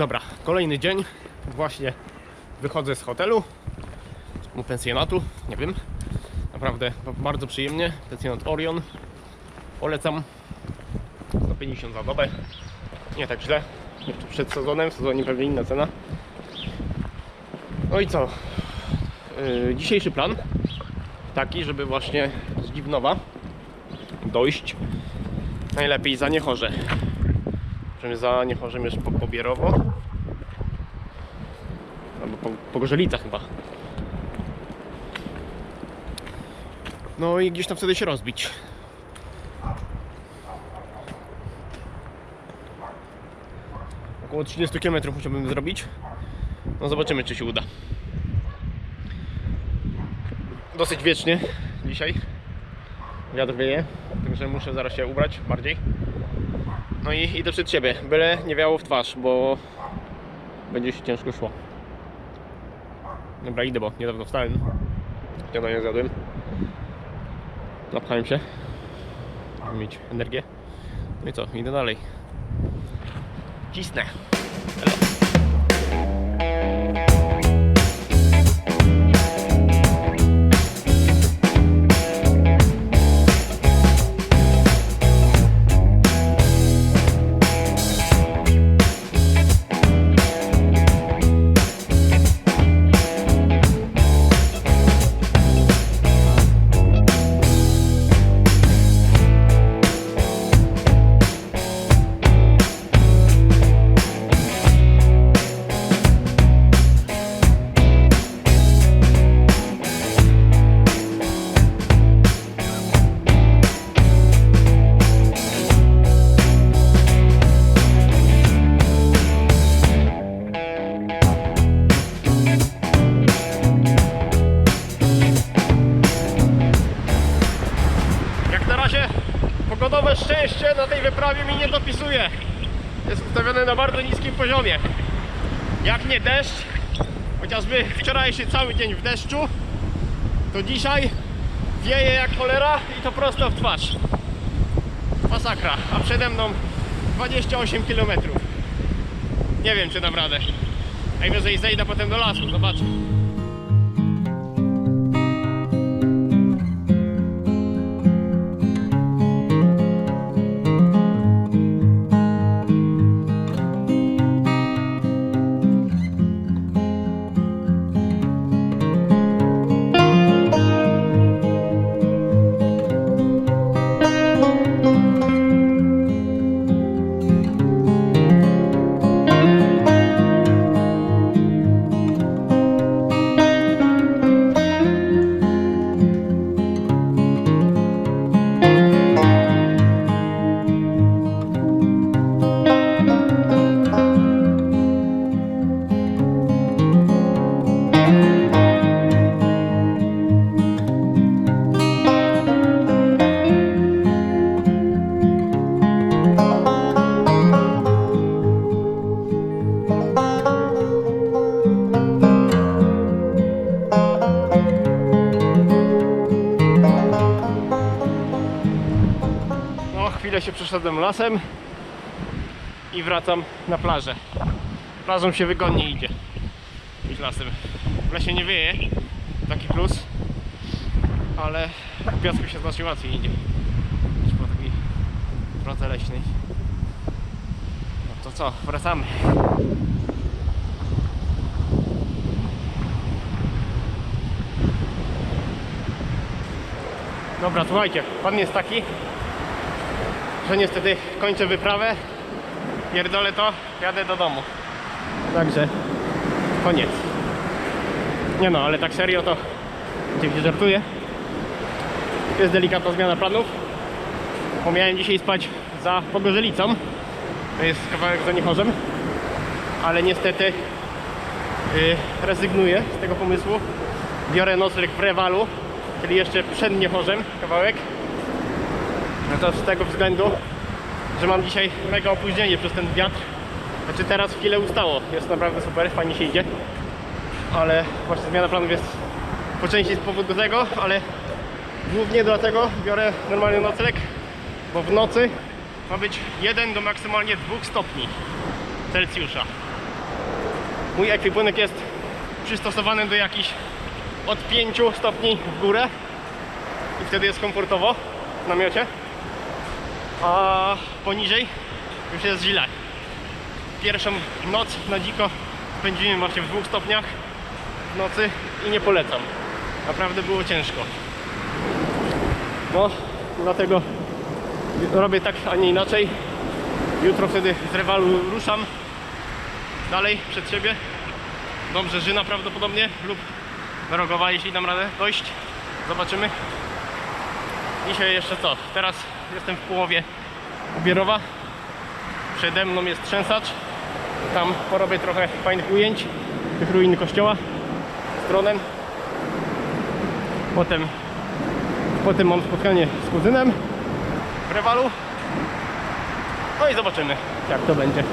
Dobra, kolejny dzień. Właśnie wychodzę z hotelu, z pensjonatu, nie wiem. Naprawdę bardzo przyjemnie. Pensjonat Orion. Polecam. 150 za dobę. Nie tak źle. Jeszcze przed sezonem, w sezonie pewnie inna cena. No i co? Yy, dzisiejszy plan taki, żeby właśnie z Dziwnowa dojść najlepiej za Niechorze. Możemy za Niechorzem po Pobierowo. Albo po, po Gorzelica chyba. No i gdzieś tam wtedy się rozbić. Około 30 km musiałbym zrobić. No zobaczymy czy się uda. Dosyć wiecznie dzisiaj. Wiatr wieje, także muszę zaraz się ubrać bardziej. No i idę przed siebie, byle nie wiało w twarz, bo będzie się ciężko szło. Dobra, idę, bo niedawno wstałem. Śniadanie zjadłem. Napchałem się. Żeby mieć energię. No i co, idę dalej. Cisnę. Wyprawie mi nie dopisuje. Jest ustawione na bardzo niskim poziomie. Jak nie deszcz, chociażby wczorajszy cały dzień w deszczu, to dzisiaj wieje jak cholera i to prosto w twarz. Masakra, a przede mną 28 km. Nie wiem czy dam radę. Najwyżej zejdę potem do lasu, zobaczę. Przeszedłem lasem i wracam na plażę. Plażą się wygodnie idzie niż lasem. W lesie nie wieje, taki plus, ale w piasku się znacznie łatwiej idzie niż po takiej drodze leśnej. No to co, wracamy. Dobra, słuchajcie, pan jest taki, że niestety kończę wyprawę, pierdolę to, jadę do domu. Także koniec. Nie no, ale tak serio to oczywiście żartuję. Jest delikatna zmiana planów. Bo miałem dzisiaj spać za Pogorzelicą. To jest kawałek za Niechorzem. Ale niestety yy, rezygnuję z tego pomysłu. Biorę nocleg w Rewalu, czyli jeszcze przed Niechorzem kawałek. No to z tego względu, że mam dzisiaj mega opóźnienie przez ten wiatr. Znaczy teraz chwilę ustało. Jest naprawdę super, fajnie się idzie. Ale właśnie zmiana planów jest po części z powodu tego, ale głównie dlatego biorę normalny nocleg, bo w nocy ma być 1 do maksymalnie 2 stopni Celsjusza. Mój ekwipunek jest przystosowany do jakichś od 5 stopni w górę i wtedy jest komfortowo w namiocie, a poniżej już jest źle. Pierwszą noc na dziko spędziłem właśnie w dwóch stopniach w nocy i nie polecam. Naprawdę było ciężko. No, dlatego robię tak, a nie inaczej. Jutro wtedy z rewalu ruszam dalej przed siebie. Dobrze Żyna prawdopodobnie lub Rogowa, jeśli dam radę dojść. Zobaczymy. Dzisiaj jeszcze co? Teraz jestem w połowie Ubierowa. Przede mną jest trzęsacz. Tam porobię trochę fajnych ujęć tych ruin kościoła stronem. Potem, potem mam spotkanie z kuzynem w Rewalu. No i zobaczymy jak to będzie.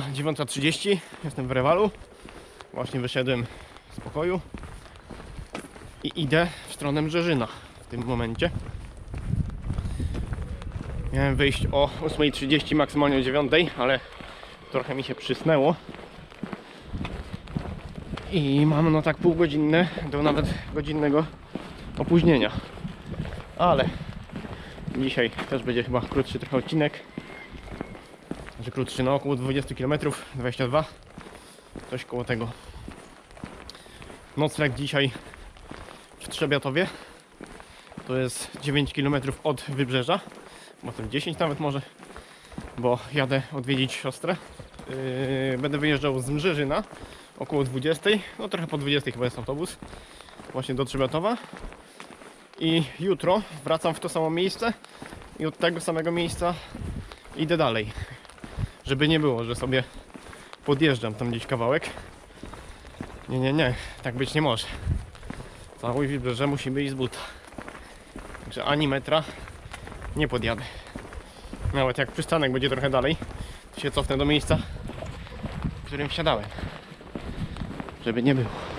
Godzina 9.30, jestem w Rewalu. Właśnie wyszedłem z pokoju i idę w stronę Brzeżyna w tym momencie. Miałem wyjść o 8.30, maksymalnie o 9.00, ale trochę mi się przysnęło. I mam no tak półgodzinne do nawet godzinnego opóźnienia. Ale dzisiaj też będzie chyba krótszy trochę odcinek że krótszy, no około 20 km, 22, coś koło tego. Nocleg dzisiaj w Trzebiatowie, to jest 9 km od wybrzeża, potem 10 nawet może, bo jadę odwiedzić siostrę. Yy, będę wyjeżdżał z Mrzeżyna około 20, no trochę po 20 chyba jest autobus, właśnie do Trzebiatowa. I jutro wracam w to samo miejsce i od tego samego miejsca idę dalej żeby nie było, że sobie podjeżdżam tam gdzieś kawałek. Nie, nie, nie, tak być nie może. Cały wybrzeże musi być z buta. Także ani metra nie podjadę. Nawet jak przystanek będzie trochę dalej, to się cofnę do miejsca, w którym wsiadałem. Żeby nie było.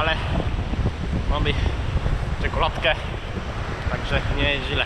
Ale mamy czekoladkę, także nie jest źle.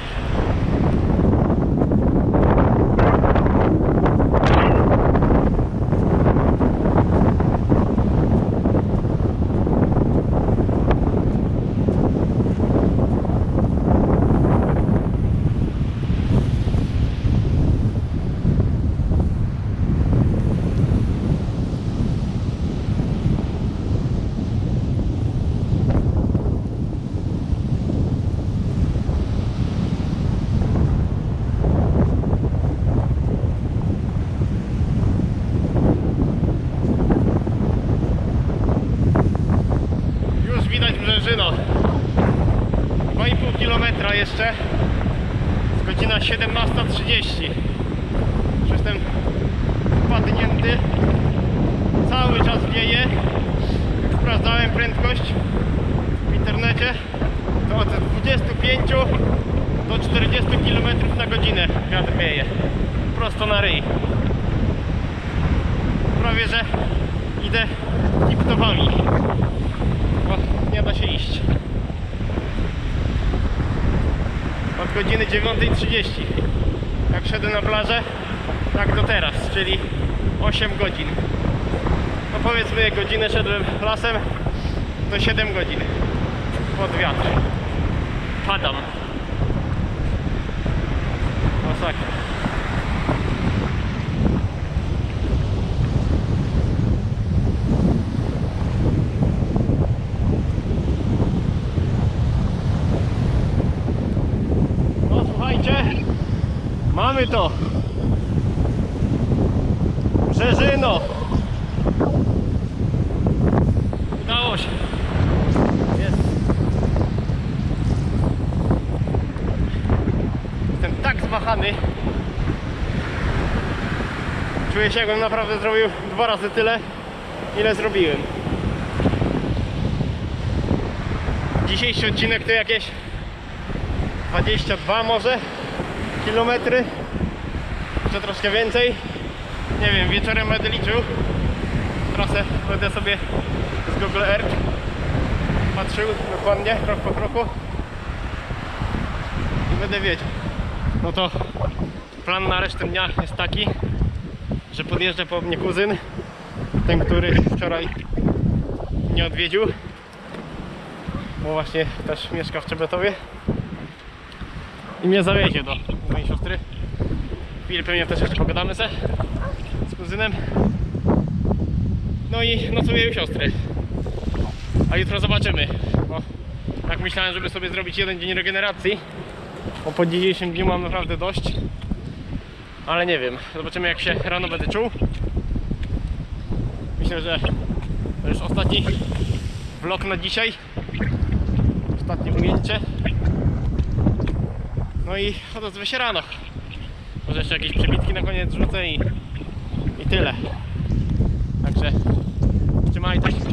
Już widać Brzężyno. 2,5 km jeszcze. Jest godzina 17.30. Już jestem wpadnięty. Cały czas wieje. Sprawdzałem prędkość w internecie. To od 25 do 40 km na godzinę wiatr wieje. Prosto na ryj. Prawie że idę tip-topami bo nie da się iść. Od godziny 9.30 jak szedłem na plażę, tak do teraz, czyli 8 godzin. No powiedzmy godzinę szedłem lasem, to 7 godzin pod wiatr. Padam. Masakra. No słuchajcie, mamy to. Brzeżyno. Udało się. Jest. Jestem tak zmachany. Czuję się jakbym naprawdę zrobił dwa razy tyle, ile zrobiłem. Dzisiejszy odcinek to jakieś 22 może kilometry. Czy troszkę więcej. Nie wiem, wieczorem będę liczył. Trasę będę sobie z Google Earth patrzył dokładnie, krok po kroku. I będę wiedział. No to plan na resztę dnia jest taki że podjeżdża po mnie kuzyn ten, który wczoraj mnie odwiedził bo właśnie też mieszka w Czebetowie i mnie zawiezie do mojej siostry. Chwilę pewnie też jeszcze pogadamy se z kuzynem. No i nocuję u siostry. A jutro zobaczymy. Bo tak myślałem, żeby sobie zrobić jeden dzień regeneracji. Bo po dzisiejszym dniu mam naprawdę dość. Ale nie wiem. Zobaczymy jak się rano będę czuł. Myślę, że to już ostatni vlog na dzisiaj. Ostatnie ujęcie. No i odezwę się rano. Może jeszcze jakieś przebitki na koniec rzucę i, i tyle. Także trzymajcie się.